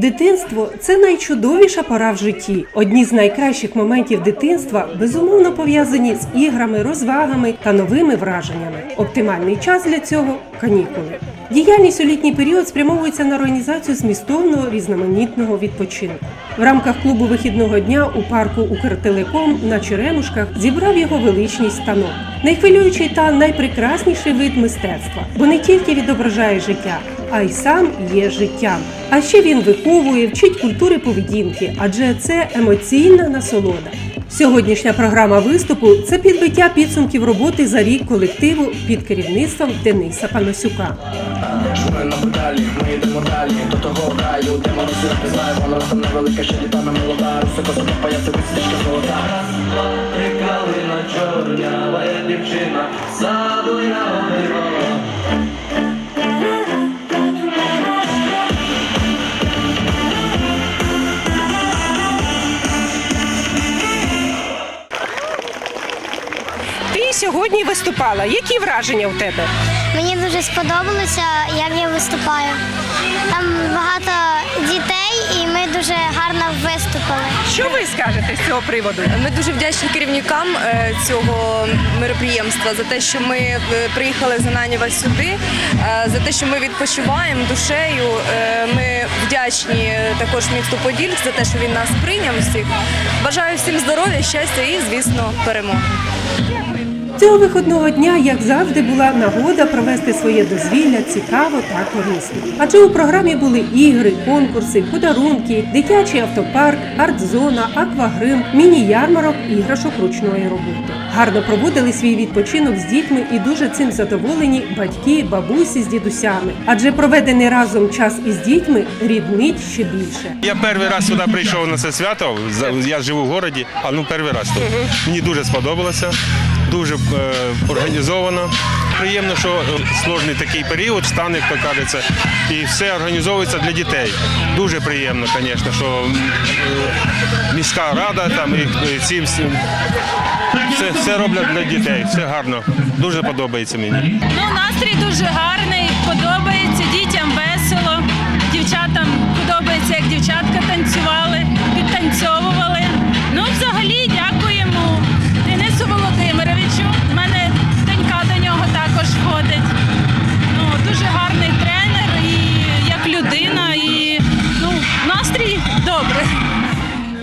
Дитинство це найчудовіша пора в житті. Одні з найкращих моментів дитинства безумовно пов'язані з іграми, розвагами та новими враженнями. Оптимальний час для цього канікули. Діяльність у літній період спрямовується на організацію змістовного різноманітного відпочинку. В рамках клубу вихідного дня у парку Укртелеком на Черемушках зібрав його величність станок. Найхвилюючий та найпрекрасніший вид мистецтва, бо не тільки відображає життя, а й сам є життям. А ще він виховує, вчить культури поведінки, адже це емоційна насолода. Сьогоднішня програма виступу це підбиття підсумків роботи за рік колективу під керівництвом Дениса Панасюка. Ми на педалі, ми йдемо сьогодні виступала. Які враження у тебе? Мені дуже сподобалося, як я виступаю. Там багато дітей, і ми дуже гарно виступили. Що ви скажете з цього приводу? Ми дуже вдячні керівникам е, цього мероприємства за те, що ми е, приїхали з Ананєва сюди, е, за те, що ми відпочиваємо душею. Ми вдячні також місту Подільськ за те, що він нас прийняв всіх. Бажаю всім здоров'я, щастя і, звісно, перемоги. Цього виходного дня, як завжди, була нагода провести своє дозвілля цікаво та корисно. Адже у програмі були ігри, конкурси, подарунки, дитячий автопарк, арт-зона, аквагрим, міні-ярмарок іграшок ручної роботи. Гарно проводили свій відпочинок з дітьми і дуже цим задоволені батьки, бабусі з дідусями. Адже проведений разом час із дітьми ріднить ще більше. Я перший раз сюди прийшов на це свято. Я живу в місті, а ну перший раз тут. Мені дуже сподобалося, дуже е, організовано. Приємно, що е, сложний такий період, стане, як то кажеться, і все організовується для дітей. Дуже приємно, звісно, що е, міська рада там і, ці всі. Все, все роблять для дітей, все гарно. Дуже подобається мені. Ну, настрій дуже гарний, подобається, дітям весело, дівчатам настрій добрий.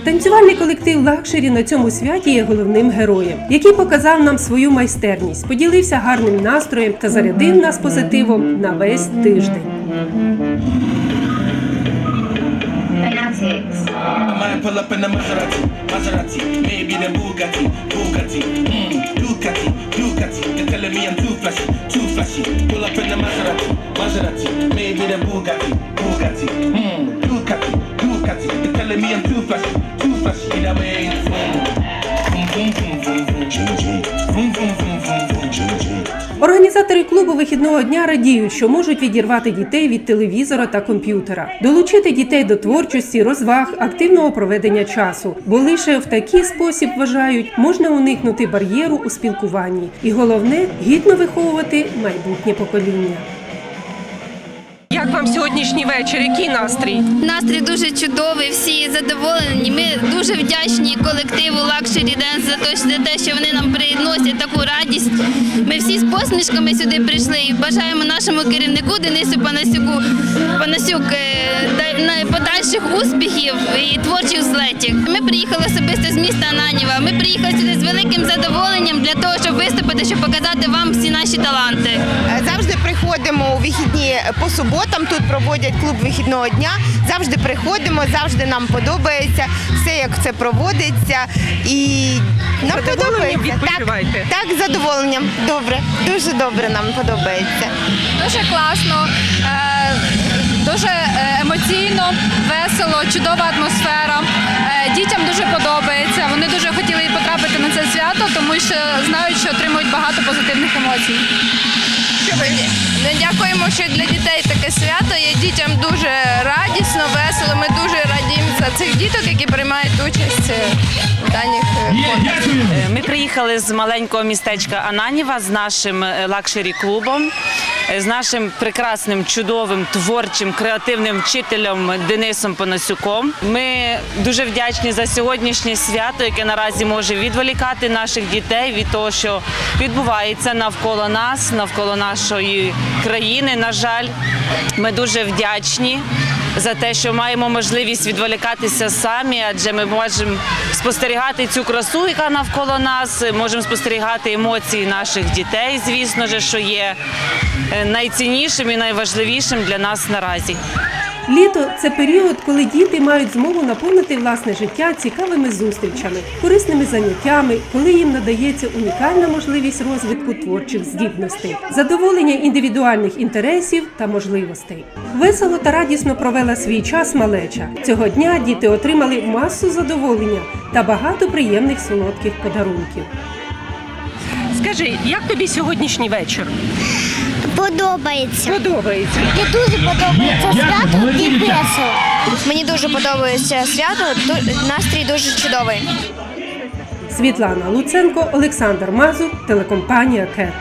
Танцювальний колектив Лакшері на цьому святі є головним героєм, який показав нам свою майстерність, поділився гарним настроєм та зарядив нас позитивом на весь тиждень. Pull up in the Maserati, Maserati, maybe the Bugatti, Bugatti, mm, me a toothbrush, toothbrush in a way. Організатори клубу вихідного дня радіють, що можуть відірвати дітей від телевізора та комп'ютера, долучити дітей до творчості, розваг, активного проведення часу, бо лише в такий спосіб вважають, можна уникнути бар'єру у спілкуванні, і головне гідно виховувати майбутнє покоління. Як вам сьогоднішній вечір? Який настрій? Настрій дуже чудовий, всі задоволені. Ми дуже вдячні колективу Luxury Dance за те, що вони нам приносять таку радість. Ми всі з посмішками сюди прийшли і бажаємо нашому керівнику Денису Панасюку Панасюк е, подальших успіхів і творчих злетів. Ми приїхали особисто з міста Ананєва. Ми приїхали сюди з великим задоволенням для того, щоб виступити, щоб показати вам всі наші таланти. Приходимо у вихідні по суботам. Тут проводять клуб вихідного дня. Завжди приходимо, завжди нам подобається все, як це проводиться. І нам подобається. Так, так, з задоволенням. Добре, дуже добре нам подобається. Дуже класно, е, дуже е, емоційно, весело, чудова атмосфера. Е, Дітям дуже подобається. Вони дуже хотіли потрапити на це свято, тому що знають, що отримують багато позитивних емоцій. Ми дякуємо, що для дітей таке свято є дітям дуже радісно, весело. Ми дуже радіємо за цих діток, які приймають участь е, в даних е, конкурсах. Е, Ми приїхали з маленького містечка Ананіва з нашим лакшері клубом, з нашим прекрасним, чудовим, творчим, креативним вчителем Денисом Панасюком. Ми дуже вдячні за сьогоднішнє свято, яке наразі може відволікати наших дітей від того, що відбувається навколо нас, навколо нашої країни. На жаль, ми дуже вдячні за те, що маємо можливість відволікатися самі, адже ми можемо спостерігати цю красу, яка навколо нас, можемо спостерігати емоції наших дітей, звісно ж, що є е, найціннішим і найважливішим для нас наразі. Літо це період, коли діти мають змогу наповнити власне життя цікавими зустрічами, корисними заняттями, коли їм надається унікальна можливість розвитку творчих здібностей, задоволення індивідуальних інтересів та можливостей. Весело та радісно провела свій час малеча. Цього дня діти отримали масу задоволення та багато приємних солодких подарунків. Скажи, як тобі сьогоднішній вечір? Подобається. Подобається. Мені дуже подобається свято і весело. Мені дуже подобається свято, настрій дуже чудовий. Світлана Луценко, Олександр Мазур, телекомпанія КЕТ.